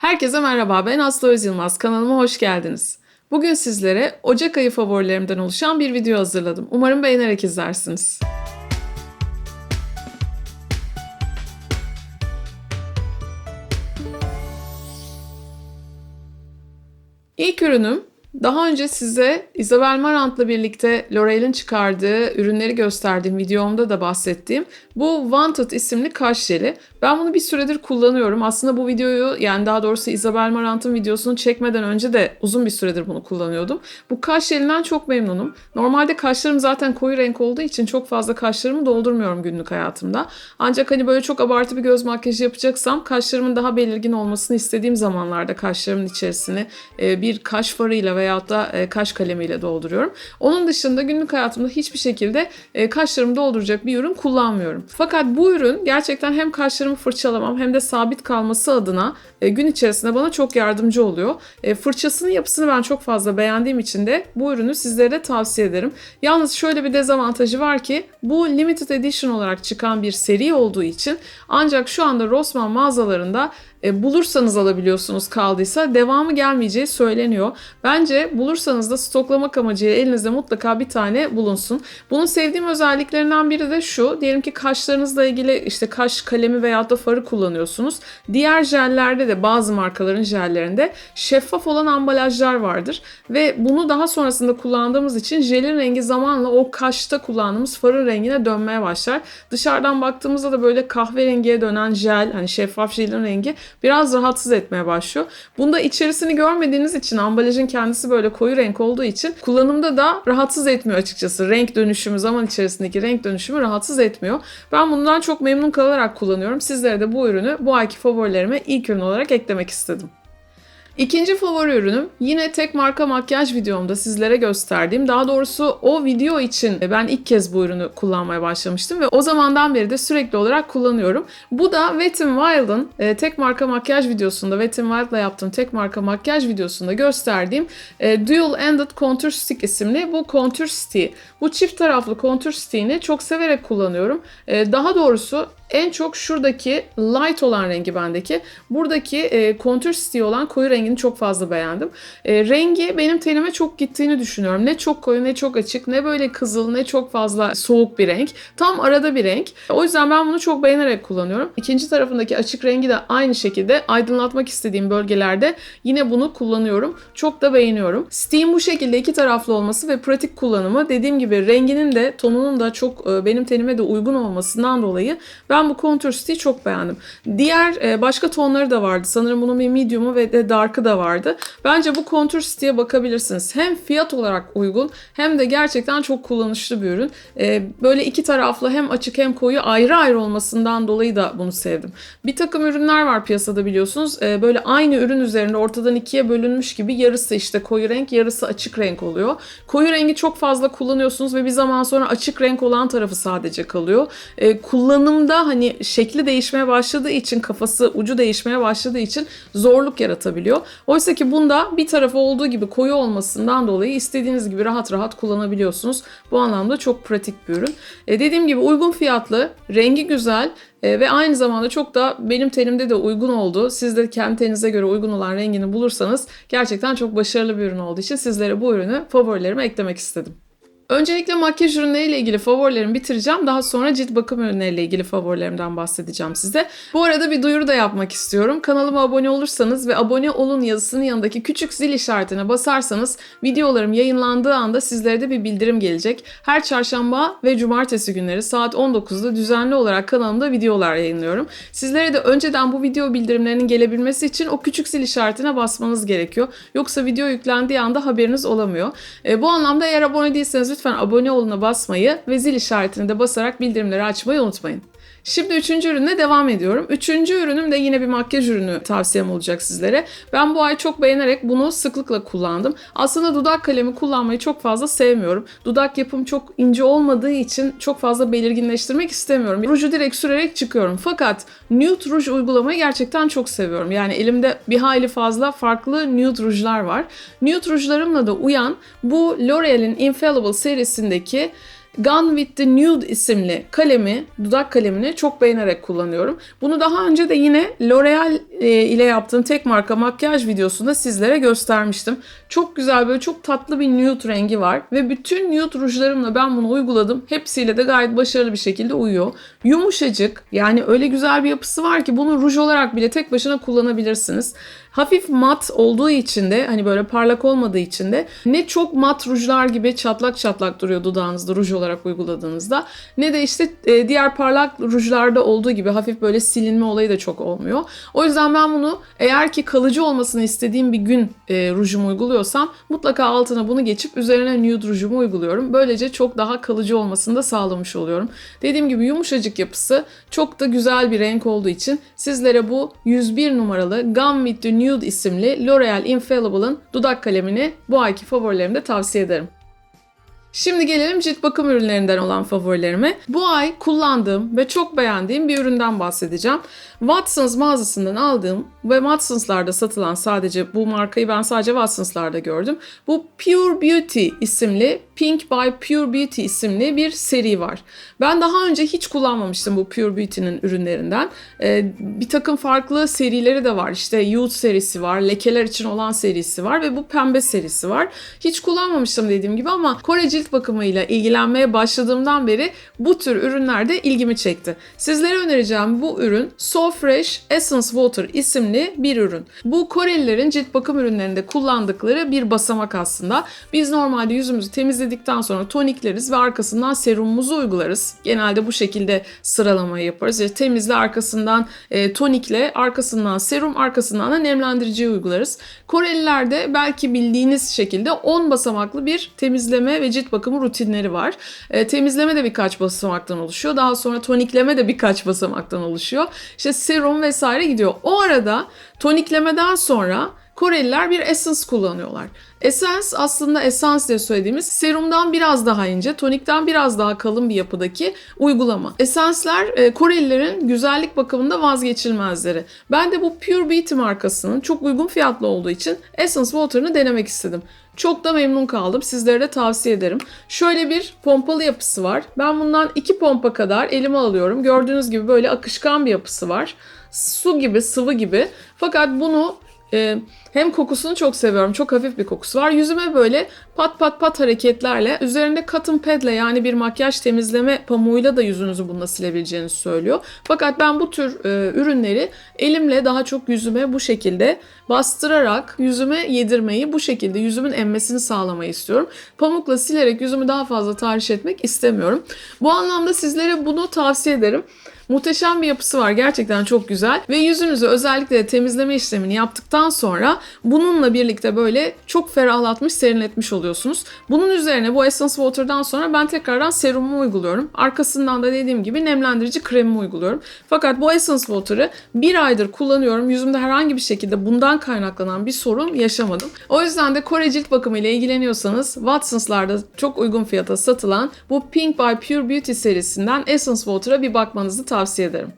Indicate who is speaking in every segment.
Speaker 1: Herkese merhaba, ben Aslı Öz. Kanalıma hoş geldiniz. Bugün sizlere Ocak ayı favorilerimden oluşan bir video hazırladım. Umarım beğenerek izlersiniz. İlk ürünüm daha önce size Isabel Marant'la birlikte L'Oreal'in çıkardığı ürünleri gösterdiğim videomda da bahsettiğim bu Wanted isimli kaş jeli. Ben bunu bir süredir kullanıyorum. Aslında bu videoyu yani daha doğrusu Isabel Marant'ın videosunu çekmeden önce de uzun bir süredir bunu kullanıyordum. Bu kaş jelinden çok memnunum. Normalde kaşlarım zaten koyu renk olduğu için çok fazla kaşlarımı doldurmuyorum günlük hayatımda. Ancak hani böyle çok abartı bir göz makyajı yapacaksam kaşlarımın daha belirgin olmasını istediğim zamanlarda kaşlarımın içerisini e, bir kaş farıyla veyahut da e, kaş kalemiyle dolduruyorum. Onun dışında günlük hayatımda hiçbir şekilde e, kaşlarımı dolduracak bir ürün kullanmıyorum. Fakat bu ürün gerçekten hem kaşlarımı fırçalamam hem de sabit kalması adına e, gün içerisinde bana çok yardımcı oluyor. Fırçasının yapısını ben çok fazla beğendiğim için de bu ürünü sizlere de tavsiye ederim. Yalnız şöyle bir dezavantajı var ki bu limited edition olarak çıkan bir seri olduğu için ancak şu anda Rossmann mağazalarında e, bulursanız alabiliyorsunuz kaldıysa devamı gelmeyeceği söyleniyor. Bence bulursanız da stoklamak amacıyla elinizde mutlaka bir tane bulunsun. Bunun sevdiğim özelliklerinden biri de şu. Diyelim ki kaşlarınızla ilgili işte kaş kalemi veya da farı kullanıyorsunuz. Diğer jellerde de bazı markaların jellerinde şeffaf olan ambalajlar vardır. Ve bunu daha sonrasında kullandığımız için jelin rengi zamanla o kaşta kullandığımız farın rengine dönmeye başlar. Dışarıdan baktığımızda da böyle kahverengiye dönen jel, hani şeffaf jelin rengi biraz rahatsız etmeye başlıyor. Bunda içerisini görmediğiniz için ambalajın kendisi böyle koyu renk olduğu için kullanımda da rahatsız etmiyor açıkçası. Renk dönüşümü, zaman içerisindeki renk dönüşümü rahatsız etmiyor. Ben bundan çok memnun kalarak kullanıyorum. Sizlere de bu ürünü bu ayki favorilerime ilk ürün olarak eklemek istedim. İkinci favori ürünüm yine tek marka makyaj videomda sizlere gösterdiğim daha doğrusu o video için ben ilk kez bu ürünü kullanmaya başlamıştım ve o zamandan beri de sürekli olarak kullanıyorum. Bu da Wet n Wild'ın e, tek marka makyaj videosunda Wet n Wild'la yaptığım tek marka makyaj videosunda gösterdiğim e, Dual Ended Contour Stick isimli bu contour stick. Bu çift taraflı contour stick'ini çok severek kullanıyorum. E, daha doğrusu en çok şuradaki light olan rengi bendeki. Buradaki e, kontür stiği olan koyu rengini çok fazla beğendim. E, rengi benim tenime çok gittiğini düşünüyorum. Ne çok koyu ne çok açık ne böyle kızıl ne çok fazla soğuk bir renk. Tam arada bir renk. O yüzden ben bunu çok beğenerek kullanıyorum. İkinci tarafındaki açık rengi de aynı şekilde aydınlatmak istediğim bölgelerde yine bunu kullanıyorum. Çok da beğeniyorum. Steam bu şekilde iki taraflı olması ve pratik kullanımı dediğim gibi renginin de tonunun da çok e, benim tenime de uygun olmasından dolayı ben ben bu Contour Stick'i çok beğendim. Diğer e, başka tonları da vardı. Sanırım bunun bir medium'u ve de dark'ı da vardı. Bence bu Contour Stick'e bakabilirsiniz. Hem fiyat olarak uygun hem de gerçekten çok kullanışlı bir ürün. E, böyle iki taraflı hem açık hem koyu ayrı ayrı olmasından dolayı da bunu sevdim. Bir takım ürünler var piyasada biliyorsunuz. E, böyle aynı ürün üzerinde ortadan ikiye bölünmüş gibi yarısı işte koyu renk yarısı açık renk oluyor. Koyu rengi çok fazla kullanıyorsunuz ve bir zaman sonra açık renk olan tarafı sadece kalıyor. kullanımda hani şekli değişmeye başladığı için kafası ucu değişmeye başladığı için zorluk yaratabiliyor. Oysa ki bunda bir tarafı olduğu gibi koyu olmasından dolayı istediğiniz gibi rahat rahat kullanabiliyorsunuz. Bu anlamda çok pratik bir ürün. E dediğim gibi uygun fiyatlı, rengi güzel e, ve aynı zamanda çok da benim tenimde de uygun oldu. Siz de kendi teninize göre uygun olan rengini bulursanız gerçekten çok başarılı bir ürün olduğu için sizlere bu ürünü favorilerime eklemek istedim. Öncelikle makyaj ürünleriyle ilgili favorilerimi bitireceğim. Daha sonra cilt bakım ürünleriyle ilgili favorilerimden bahsedeceğim size. Bu arada bir duyuru da yapmak istiyorum. Kanalıma abone olursanız ve abone olun yazısının yanındaki küçük zil işaretine basarsanız videolarım yayınlandığı anda sizlere de bir bildirim gelecek. Her çarşamba ve cumartesi günleri saat 19'da düzenli olarak kanalımda videolar yayınlıyorum. Sizlere de önceden bu video bildirimlerinin gelebilmesi için o küçük zil işaretine basmanız gerekiyor. Yoksa video yüklendiği anda haberiniz olamıyor. E, bu anlamda eğer abone değilseniz lütfen abone oluna basmayı ve zil işaretini de basarak bildirimleri açmayı unutmayın. Şimdi üçüncü ürüne devam ediyorum. Üçüncü ürünüm de yine bir makyaj ürünü tavsiyem olacak sizlere. Ben bu ay çok beğenerek bunu sıklıkla kullandım. Aslında dudak kalemi kullanmayı çok fazla sevmiyorum. Dudak yapım çok ince olmadığı için çok fazla belirginleştirmek istemiyorum. Ruju direkt sürerek çıkıyorum. Fakat nude ruj uygulamayı gerçekten çok seviyorum. Yani elimde bir hayli fazla farklı nude rujlar var. Nude rujlarımla da uyan bu L'Oreal'in Infallible serisindeki Gone with the Nude isimli kalemi, dudak kalemini çok beğenerek kullanıyorum. Bunu daha önce de yine L'Oreal e, ile yaptığım tek marka makyaj videosunda sizlere göstermiştim. Çok güzel böyle çok tatlı bir nude rengi var ve bütün nude rujlarımla ben bunu uyguladım. Hepsiyle de gayet başarılı bir şekilde uyuyor. Yumuşacık yani öyle güzel bir yapısı var ki bunu ruj olarak bile tek başına kullanabilirsiniz. Hafif mat olduğu için de hani böyle parlak olmadığı için de ne çok mat rujlar gibi çatlak çatlak duruyor dudağınızda ruj olarak uyguladığınızda ne de işte e, diğer parlak rujlarda olduğu gibi hafif böyle silinme olayı da çok olmuyor. O yüzden ben bunu eğer ki kalıcı olmasını istediğim bir gün e, rujumu uyguluyorsam mutlaka altına bunu geçip üzerine nude rujumu uyguluyorum. Böylece çok daha kalıcı olmasını da sağlamış oluyorum. Dediğim gibi yumuşacık yapısı çok da güzel bir renk olduğu için sizlere bu 101 numaralı Gum with the Nude isimli L'Oreal Infallible'ın dudak kalemini bu ayki favorilerimde tavsiye ederim. Şimdi gelelim cilt bakım ürünlerinden olan favorilerime. Bu ay kullandığım ve çok beğendiğim bir üründen bahsedeceğim. Watsons mağazasından aldığım ve Watsons'larda satılan sadece bu markayı ben sadece Watsons'larda gördüm. Bu Pure Beauty isimli Pink by Pure Beauty isimli bir seri var. Ben daha önce hiç kullanmamıştım bu Pure Beauty'nin ürünlerinden. Ee, bir takım farklı serileri de var. İşte Youth serisi var, lekeler için olan serisi var ve bu pembe serisi var. Hiç kullanmamıştım dediğim gibi ama Kore cilt bakımıyla ilgilenmeye başladığımdan beri bu tür ürünler de ilgimi çekti. Sizlere önereceğim bu ürün So Fresh Essence Water isimli bir ürün. Bu Korelilerin cilt bakım ürünlerinde kullandıkları bir basamak aslında. Biz normalde yüzümüzü temizledikten sonra tonikleriz ve arkasından serumumuzu uygularız. Genelde bu şekilde sıralamayı yaparız. Yani temizle arkasından e, tonikle, arkasından serum, arkasından da nemlendiriciyi uygularız. Koreliler de belki bildiğiniz şekilde 10 basamaklı bir temizleme ve cilt bakımı rutinleri var. E, temizleme de birkaç basamaktan oluşuyor. Daha sonra tonikleme de birkaç basamaktan oluşuyor. İşte serum vesaire gidiyor. O arada toniklemeden sonra Koreliler bir essence kullanıyorlar. Essence aslında essence diye söylediğimiz serumdan biraz daha ince, tonikten biraz daha kalın bir yapıdaki uygulama. Essence'ler e, Korelilerin güzellik bakımında vazgeçilmezleri. Ben de bu Pure Beauty markasının çok uygun fiyatlı olduğu için Essence Water'ını denemek istedim. Çok da memnun kaldım. Sizlere de tavsiye ederim. Şöyle bir pompalı yapısı var. Ben bundan iki pompa kadar elime alıyorum. Gördüğünüz gibi böyle akışkan bir yapısı var. Su gibi, sıvı gibi. Fakat bunu e, hem kokusunu çok seviyorum. Çok hafif bir kokusu var. Yüzüme böyle pat pat pat hareketlerle üzerinde cotton pad'le yani bir makyaj temizleme pamuğuyla da yüzünüzü bununla silebileceğinizi söylüyor. Fakat ben bu tür e, ürünleri elimle daha çok yüzüme bu şekilde bastırarak yüzüme yedirmeyi bu şekilde yüzümün emmesini sağlamayı istiyorum. Pamukla silerek yüzümü daha fazla tahriş etmek istemiyorum. Bu anlamda sizlere bunu tavsiye ederim. Muhteşem bir yapısı var. Gerçekten çok güzel. Ve yüzünüzü özellikle de temizleme işlemini yaptıktan sonra bununla birlikte böyle çok ferahlatmış, serinletmiş oluyorsunuz. Bunun üzerine bu Essence Water'dan sonra ben tekrardan serumumu uyguluyorum. Arkasından da dediğim gibi nemlendirici kremimi uyguluyorum. Fakat bu Essence Water'ı bir aydır kullanıyorum. Yüzümde herhangi bir şekilde bundan kaynaklanan bir sorun yaşamadım. O yüzden de Kore cilt bakımı ile ilgileniyorsanız Watsons'larda çok uygun fiyata satılan bu Pink by Pure Beauty serisinden Essence Water'a bir bakmanızı tavsiye ederim.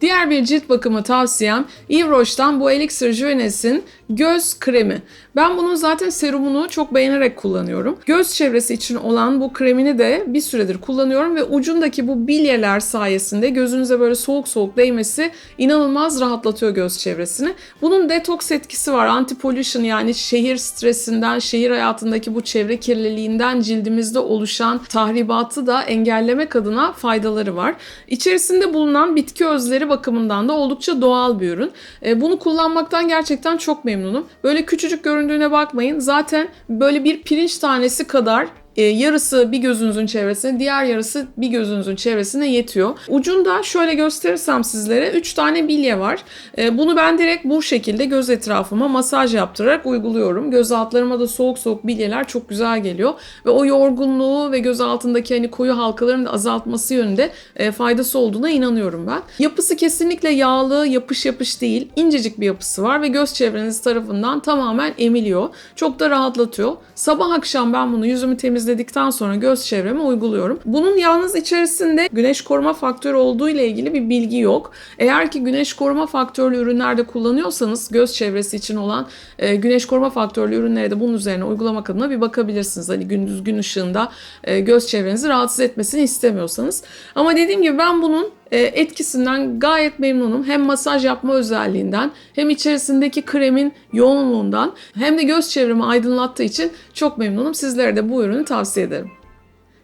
Speaker 1: Diğer bir cilt bakımı tavsiyem Yves Roche'dan bu Elixir Jeunesse göz kremi. Ben bunun zaten serumunu çok beğenerek kullanıyorum. Göz çevresi için olan bu kremini de bir süredir kullanıyorum ve ucundaki bu bilyeler sayesinde gözünüze böyle soğuk soğuk değmesi inanılmaz rahatlatıyor göz çevresini. Bunun detoks etkisi var. Anti-pollution yani şehir stresinden, şehir hayatındaki bu çevre kirliliğinden cildimizde oluşan tahribatı da engellemek adına faydaları var. İçerisinde bulunan bitki özleri bakımından da oldukça doğal bir ürün. E, bunu kullanmaktan gerçekten çok memnunum. Böyle küçücük göründüğüne bakmayın. Zaten böyle bir pirinç tanesi kadar e, yarısı bir gözünüzün çevresine, diğer yarısı bir gözünüzün çevresine yetiyor. Ucunda şöyle gösterirsem sizlere 3 tane bilye var. E, bunu ben direkt bu şekilde göz etrafıma masaj yaptırarak uyguluyorum. Göz altlarıma da soğuk soğuk bilyeler çok güzel geliyor. Ve o yorgunluğu ve göz altındaki hani koyu halkaların da azaltması yönünde e, faydası olduğuna inanıyorum ben. Yapısı kesinlikle yağlı, yapış yapış değil. incecik bir yapısı var ve göz çevreniz tarafından tamamen emiliyor. Çok da rahatlatıyor. Sabah akşam ben bunu yüzümü temiz temizledikten sonra göz çevreme uyguluyorum. Bunun yalnız içerisinde güneş koruma faktörü olduğu ile ilgili bir bilgi yok. Eğer ki güneş koruma faktörlü ürünlerde kullanıyorsanız göz çevresi için olan e, güneş koruma faktörlü ürünlere de bunun üzerine uygulamak adına bir bakabilirsiniz. Hani gündüz gün ışığında e, göz çevrenizi rahatsız etmesini istemiyorsanız. Ama dediğim gibi ben bunun etkisinden gayet memnunum. Hem masaj yapma özelliğinden hem içerisindeki kremin yoğunluğundan hem de göz çevremi aydınlattığı için çok memnunum. Sizlere de bu ürünü tavsiye ederim.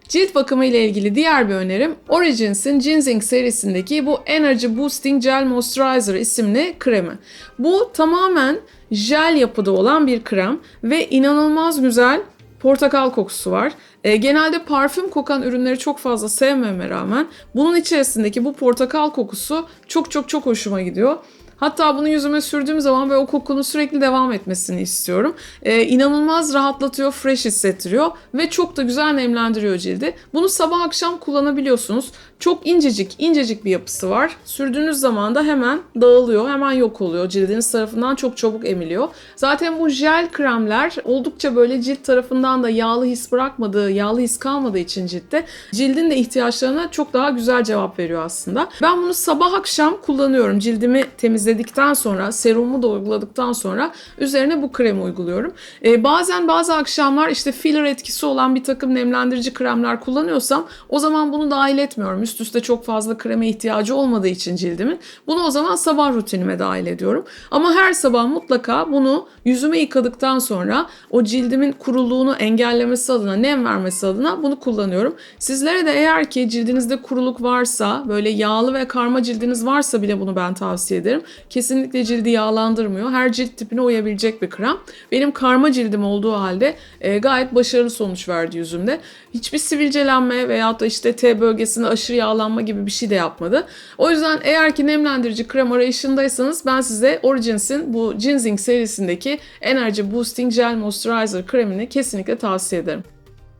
Speaker 1: Cilt bakımı ile ilgili diğer bir önerim Origins'in Ginseng serisindeki bu Energy Boosting Gel Moisturizer isimli kremi. Bu tamamen jel yapıda olan bir krem ve inanılmaz güzel portakal kokusu var. E, genelde parfüm kokan ürünleri çok fazla sevmeme rağmen bunun içerisindeki bu portakal kokusu çok çok çok hoşuma gidiyor. Hatta bunu yüzüme sürdüğüm zaman ve o kokunun sürekli devam etmesini istiyorum. Ee, inanılmaz rahatlatıyor, fresh hissettiriyor ve çok da güzel nemlendiriyor cildi. Bunu sabah akşam kullanabiliyorsunuz. Çok incecik, incecik bir yapısı var. Sürdüğünüz zaman da hemen dağılıyor, hemen yok oluyor. Cildiniz tarafından çok çabuk emiliyor. Zaten bu jel kremler oldukça böyle cilt tarafından da yağlı his bırakmadığı, yağlı his kalmadığı için ciltte cildin de ihtiyaçlarına çok daha güzel cevap veriyor aslında. Ben bunu sabah akşam kullanıyorum. Cildimi temizledikten sonra, serumu da uyguladıktan sonra üzerine bu kremi uyguluyorum. Ee, bazen bazı akşamlar işte filler etkisi olan bir takım nemlendirici kremler kullanıyorsam o zaman bunu dahil etmiyorum. Üst üste çok fazla kreme ihtiyacı olmadığı için cildimin. Bunu o zaman sabah rutinime dahil ediyorum. Ama her sabah mutlaka bunu yüzüme yıkadıktan sonra o cildimin kuruluğunu engellemesi adına, nem vermesi adına bunu kullanıyorum. Sizlere de eğer ki cildinizde kuruluk varsa, böyle yağlı ve karma cildiniz varsa bile bunu ben tavsiye ederim. Kesinlikle cildi yağlandırmıyor. Her cilt tipine uyabilecek bir krem. Benim karma cildim olduğu halde e, gayet başarılı sonuç verdi yüzümde. Hiçbir sivilcelenme veyahut da işte T bölgesinde aşırı yağlanma gibi bir şey de yapmadı. O yüzden eğer ki nemlendirici krem arayışındaysanız ben size Origins'in bu Ginseng serisindeki Energy Boosting Gel Moisturizer kremini kesinlikle tavsiye ederim.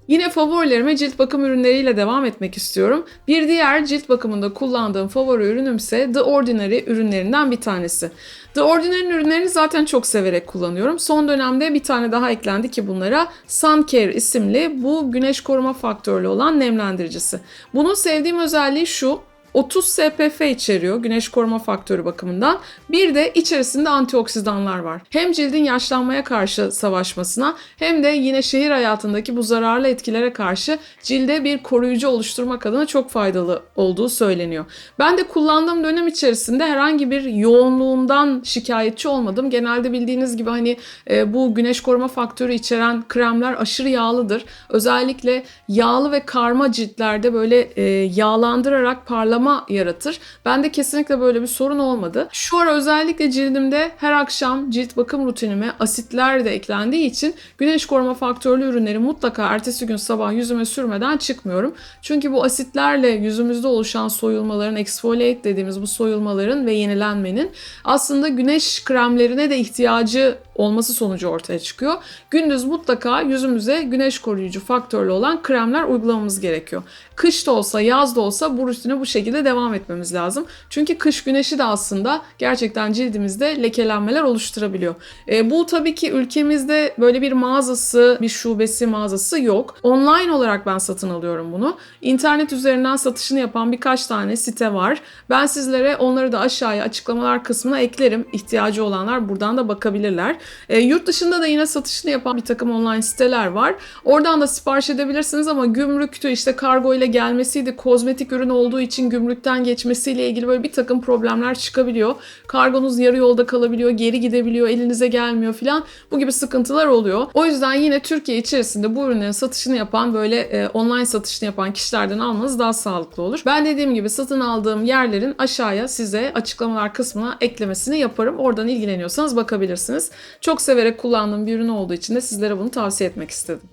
Speaker 1: Yine favorilerime cilt bakım ürünleriyle devam etmek istiyorum. Bir diğer cilt bakımında kullandığım favori ürünüm ise The Ordinary ürünlerinden bir tanesi. The Ordinary ürünlerini zaten çok severek kullanıyorum. Son dönemde bir tane daha eklendi ki bunlara Sun Care isimli bu güneş koruma faktörlü olan nemlendiricisi. Bunun sevdiğim özelliği şu. 30 SPF içeriyor güneş koruma faktörü bakımından. Bir de içerisinde antioksidanlar var. Hem cildin yaşlanmaya karşı savaşmasına hem de yine şehir hayatındaki bu zararlı etkilere karşı cilde bir koruyucu oluşturmak adına çok faydalı olduğu söyleniyor. Ben de kullandığım dönem içerisinde herhangi bir yoğunluğundan şikayetçi olmadım. Genelde bildiğiniz gibi hani e, bu güneş koruma faktörü içeren kremler aşırı yağlıdır. Özellikle yağlı ve karma ciltlerde böyle e, yağlandırarak parlama yaratır. Bende kesinlikle böyle bir sorun olmadı. Şu ara özellikle cildimde her akşam cilt bakım rutinime asitler de eklendiği için güneş koruma faktörlü ürünleri mutlaka ertesi gün sabah yüzüme sürmeden çıkmıyorum. Çünkü bu asitlerle yüzümüzde oluşan soyulmaların, exfoliate dediğimiz bu soyulmaların ve yenilenmenin aslında güneş kremlerine de ihtiyacı olması sonucu ortaya çıkıyor. Gündüz mutlaka yüzümüze güneş koruyucu faktörlü olan kremler uygulamamız gerekiyor. Kış da olsa, yaz da olsa bu rutine bu şekilde devam etmemiz lazım. Çünkü kış güneşi de aslında gerçekten cildimizde lekelenmeler oluşturabiliyor. E, bu tabii ki ülkemizde böyle bir mağazası, bir şubesi mağazası yok. Online olarak ben satın alıyorum bunu. İnternet üzerinden satışını yapan birkaç tane site var. Ben sizlere onları da aşağıya açıklamalar kısmına eklerim. İhtiyacı olanlar buradan da bakabilirler. E, yurt dışında da yine satışını yapan bir takım online siteler var. Oradan da sipariş edebilirsiniz ama gümrüktü işte kargo ile gelmesiydi. Kozmetik ürün olduğu için gümrükten geçmesiyle ilgili böyle bir takım problemler çıkabiliyor. Kargonuz yarı yolda kalabiliyor, geri gidebiliyor, elinize gelmiyor filan. Bu gibi sıkıntılar oluyor. O yüzden yine Türkiye içerisinde bu ürünlerin satışını yapan böyle e, online satışını yapan kişilerden almanız daha sağlıklı olur. Ben dediğim gibi satın aldığım yerlerin aşağıya size açıklamalar kısmına eklemesini yaparım. Oradan ilgileniyorsanız bakabilirsiniz. Çok severek kullandığım bir ürün olduğu için de sizlere bunu tavsiye etmek istedim.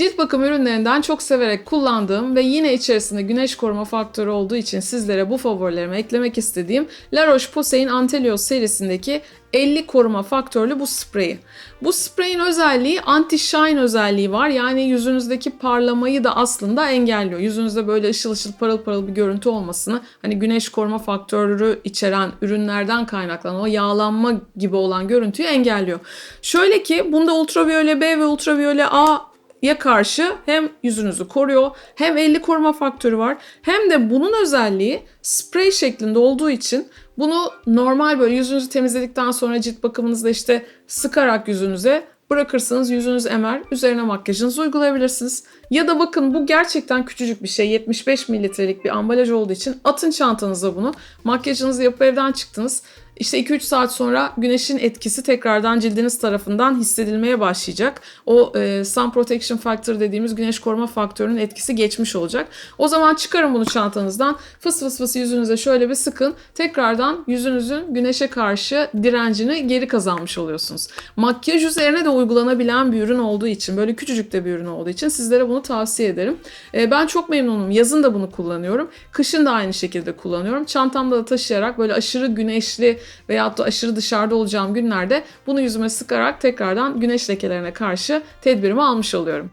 Speaker 1: Cilt bakım ürünlerinden çok severek kullandığım ve yine içerisinde güneş koruma faktörü olduğu için sizlere bu favorilerime eklemek istediğim La Roche-Posay'in Antelios serisindeki 50 koruma faktörlü bu spreyi. Bu spreyin özelliği anti-shine özelliği var. Yani yüzünüzdeki parlamayı da aslında engelliyor. Yüzünüzde böyle ışıl ışıl parıl parıl bir görüntü olmasını hani güneş koruma faktörü içeren ürünlerden kaynaklanan o yağlanma gibi olan görüntüyü engelliyor. Şöyle ki bunda ultraviyole B ve ultraviyole A ya karşı hem yüzünüzü koruyor hem 50 koruma faktörü var hem de bunun özelliği sprey şeklinde olduğu için bunu normal böyle yüzünüzü temizledikten sonra cilt bakımınızda işte sıkarak yüzünüze bırakırsınız yüzünüz emer üzerine makyajınızı uygulayabilirsiniz. Ya da bakın bu gerçekten küçücük bir şey 75 mililitrelik bir ambalaj olduğu için atın çantanıza bunu makyajınızı yapıp evden çıktınız. İşte 2-3 saat sonra güneşin etkisi tekrardan cildiniz tarafından hissedilmeye başlayacak. O e, sun protection factor dediğimiz güneş koruma faktörünün etkisi geçmiş olacak. O zaman çıkarın bunu çantanızdan. Fıs fıs fıs yüzünüze şöyle bir sıkın. Tekrardan yüzünüzün güneşe karşı direncini geri kazanmış oluyorsunuz. Makyaj üzerine de uygulanabilen bir ürün olduğu için, böyle küçücük de bir ürün olduğu için sizlere bunu tavsiye ederim. E, ben çok memnunum. Yazın da bunu kullanıyorum. Kışın da aynı şekilde kullanıyorum. Çantamda da taşıyarak böyle aşırı güneşli veyahut da aşırı dışarıda olacağım günlerde bunu yüzüme sıkarak tekrardan güneş lekelerine karşı tedbirimi almış oluyorum.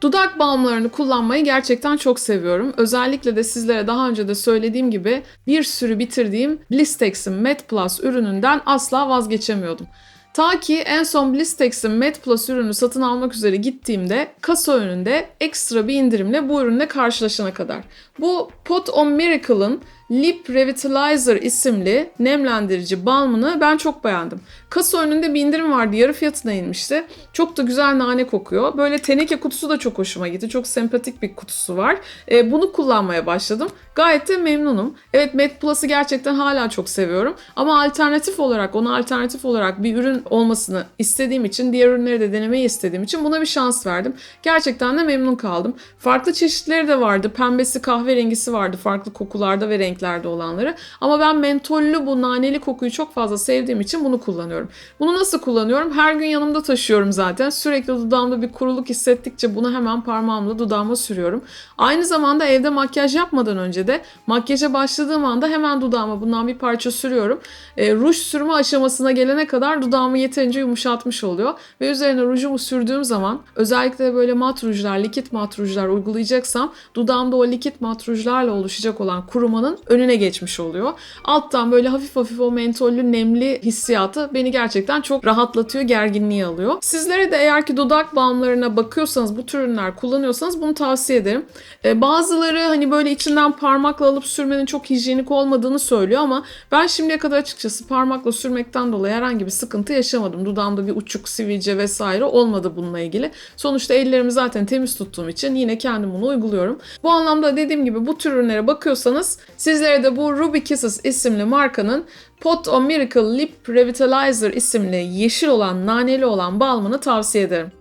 Speaker 1: Dudak balmlarını kullanmayı gerçekten çok seviyorum. Özellikle de sizlere daha önce de söylediğim gibi bir sürü bitirdiğim Blistex'in Matte Plus ürününden asla vazgeçemiyordum. Ta ki en son Blistex'in Matte Plus ürünü satın almak üzere gittiğimde kasa önünde ekstra bir indirimle bu ürünle karşılaşana kadar. Bu Pot on Miracle'ın Lip Revitalizer isimli nemlendirici balmını ben çok beğendim. Kasa önünde bir indirim vardı. Yarı fiyatına inmişti. Çok da güzel nane kokuyor. Böyle teneke kutusu da çok hoşuma gitti. Çok sempatik bir kutusu var. E, bunu kullanmaya başladım. Gayet de memnunum. Evet Matte Plus'ı gerçekten hala çok seviyorum. Ama alternatif olarak, ona alternatif olarak bir ürün olmasını istediğim için, diğer ürünleri de denemeyi istediğim için buna bir şans verdim. Gerçekten de memnun kaldım. Farklı çeşitleri de vardı. Pembesi, kahverengisi vardı. Farklı kokularda ve renklerde olanları. Ama ben mentollü bu naneli kokuyu çok fazla sevdiğim için bunu kullanıyorum. Bunu nasıl kullanıyorum? Her gün yanımda taşıyorum zaten. Sürekli dudağımda bir kuruluk hissettikçe bunu hemen parmağımla dudağıma sürüyorum. Aynı zamanda evde makyaj yapmadan önce de makyaja başladığım anda hemen dudağıma bundan bir parça sürüyorum. E, ruj sürme aşamasına gelene kadar dudağımı yeterince yumuşatmış oluyor. Ve üzerine rujumu sürdüğüm zaman özellikle böyle mat rujlar, likit mat rujlar uygulayacaksam dudağımda o likit mat rujlarla oluşacak olan kurumanın önüne geçmiş oluyor. Alttan böyle hafif hafif o mentollü nemli hissiyatı beni gerçekten çok rahatlatıyor, gerginliği alıyor. Sizlere de eğer ki dudak balmlarına bakıyorsanız, bu tür ürünler kullanıyorsanız bunu tavsiye ederim. Ee, bazıları hani böyle içinden parmakla alıp sürmenin çok hijyenik olmadığını söylüyor ama ben şimdiye kadar açıkçası parmakla sürmekten dolayı herhangi bir sıkıntı yaşamadım. Dudağımda bir uçuk, sivilce vesaire olmadı bununla ilgili. Sonuçta ellerimi zaten temiz tuttuğum için yine kendim bunu uyguluyorum. Bu anlamda dediğim gibi bu tür ürünlere bakıyorsanız sizlere de bu Ruby Kisses isimli markanın Pot on Miracle Lip Revitalizer isimli yeşil olan, naneli olan balmını tavsiye ederim.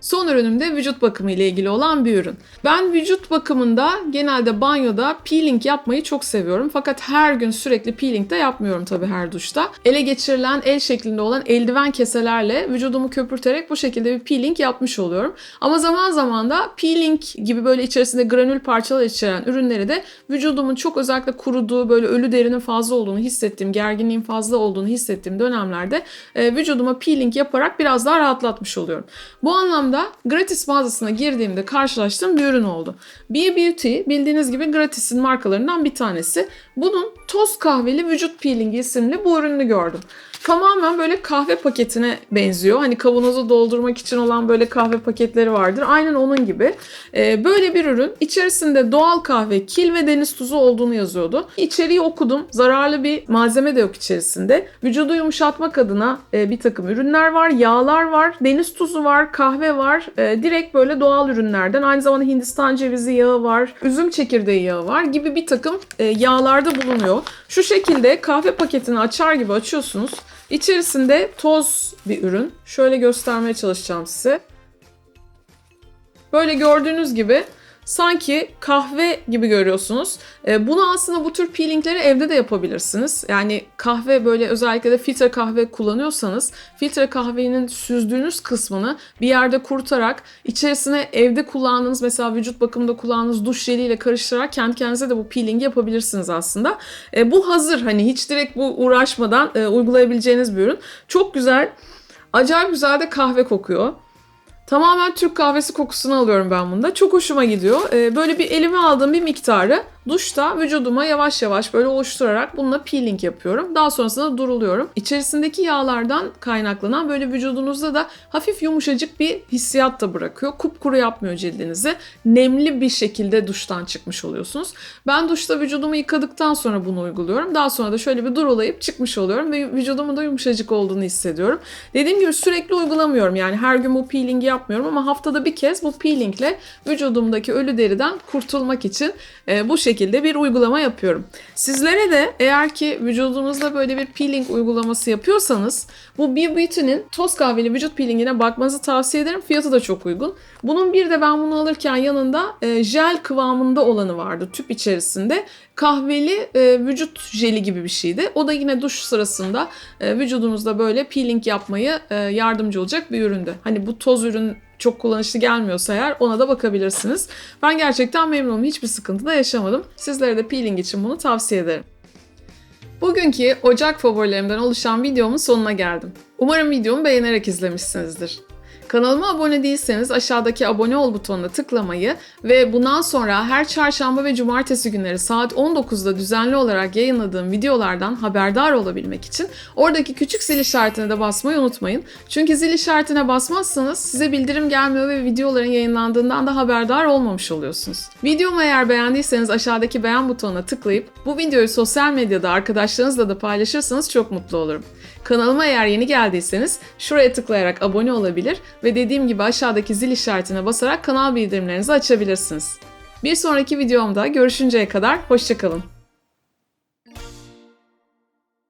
Speaker 1: Son ürünüm de vücut bakımı ile ilgili olan bir ürün. Ben vücut bakımında genelde banyoda peeling yapmayı çok seviyorum. Fakat her gün sürekli peeling de yapmıyorum tabii her duşta. Ele geçirilen el şeklinde olan eldiven keselerle vücudumu köpürterek bu şekilde bir peeling yapmış oluyorum. Ama zaman zaman da peeling gibi böyle içerisinde granül parçalar içeren ürünleri de vücudumun çok özellikle kuruduğu böyle ölü derinin fazla olduğunu hissettiğim, gerginliğin fazla olduğunu hissettiğim dönemlerde e, vücuduma peeling yaparak biraz daha rahatlatmış oluyorum. Bu anlamda da gratis mağazasına girdiğimde karşılaştığım bir ürün oldu. Be Beauty bildiğiniz gibi gratis'in markalarından bir tanesi. Bunun toz kahveli vücut peelingi isimli bu ürünü gördüm. Tamamen böyle kahve paketine benziyor. Hani kavanozu doldurmak için olan böyle kahve paketleri vardır. Aynen onun gibi. Ee, böyle bir ürün. İçerisinde doğal kahve, kil ve deniz tuzu olduğunu yazıyordu. İçeriği okudum. Zararlı bir malzeme de yok içerisinde. Vücudu yumuşatmak adına e, bir takım ürünler var. Yağlar var. Deniz tuzu var. Kahve var. E, direkt böyle doğal ürünlerden. Aynı zamanda Hindistan cevizi yağı var. Üzüm çekirdeği yağı var gibi bir takım e, yağlarda bulunuyor. Şu şekilde kahve paketini açar gibi açıyorsunuz. İçerisinde toz bir ürün. Şöyle göstermeye çalışacağım size. Böyle gördüğünüz gibi sanki kahve gibi görüyorsunuz. E, bunu aslında bu tür peelingleri evde de yapabilirsiniz. Yani kahve böyle özellikle de filtre kahve kullanıyorsanız filtre kahvenin süzdüğünüz kısmını bir yerde kurutarak içerisine evde kullandığınız mesela vücut bakımında kullandığınız duş jeliyle karıştırarak kendi kendinize de bu peelingi yapabilirsiniz aslında. E, bu hazır hani hiç direkt bu uğraşmadan e, uygulayabileceğiniz bir ürün. Çok güzel. Acayip güzel de kahve kokuyor. Tamamen Türk kahvesi kokusunu alıyorum ben bunda. Çok hoşuma gidiyor. Ee, böyle bir elime aldığım bir miktarı Duşta vücuduma yavaş yavaş böyle oluşturarak bununla peeling yapıyorum. Daha sonrasında duruluyorum. İçerisindeki yağlardan kaynaklanan böyle vücudunuzda da hafif yumuşacık bir hissiyat da bırakıyor. Kupkuru yapmıyor cildinizi. Nemli bir şekilde duştan çıkmış oluyorsunuz. Ben duşta vücudumu yıkadıktan sonra bunu uyguluyorum. Daha sonra da şöyle bir durulayıp çıkmış oluyorum ve vücudumun da yumuşacık olduğunu hissediyorum. Dediğim gibi sürekli uygulamıyorum. Yani her gün bu peelingi yapmıyorum ama haftada bir kez bu peelingle vücudumdaki ölü deriden kurtulmak için e, bu şekilde bir uygulama yapıyorum. Sizlere de eğer ki vücudunuzda böyle bir peeling uygulaması yapıyorsanız bu Be Beauty'nin toz kahveli vücut peelingine bakmanızı tavsiye ederim. Fiyatı da çok uygun. Bunun bir de ben bunu alırken yanında e, jel kıvamında olanı vardı tüp içerisinde. Kahveli e, vücut jeli gibi bir şeydi. O da yine duş sırasında e, vücudunuzda böyle peeling yapmayı e, yardımcı olacak bir üründü. Hani bu toz ürün çok kullanışlı gelmiyorsa eğer ona da bakabilirsiniz. Ben gerçekten memnunum. Hiçbir sıkıntı da yaşamadım. Sizlere de peeling için bunu tavsiye ederim. Bugünkü Ocak favorilerimden oluşan videomun sonuna geldim. Umarım videomu beğenerek izlemişsinizdir. Kanalıma abone değilseniz aşağıdaki abone ol butonuna tıklamayı ve bundan sonra her çarşamba ve cumartesi günleri saat 19'da düzenli olarak yayınladığım videolardan haberdar olabilmek için oradaki küçük zil işaretine de basmayı unutmayın. Çünkü zil işaretine basmazsanız size bildirim gelmiyor ve videoların yayınlandığından da haberdar olmamış oluyorsunuz. Videomu eğer beğendiyseniz aşağıdaki beğen butonuna tıklayıp bu videoyu sosyal medyada arkadaşlarınızla da paylaşırsanız çok mutlu olurum. Kanalıma eğer yeni geldiyseniz şuraya tıklayarak abone olabilir ve dediğim gibi aşağıdaki zil işaretine basarak kanal bildirimlerinizi açabilirsiniz. Bir sonraki videomda görüşünceye kadar hoşçakalın.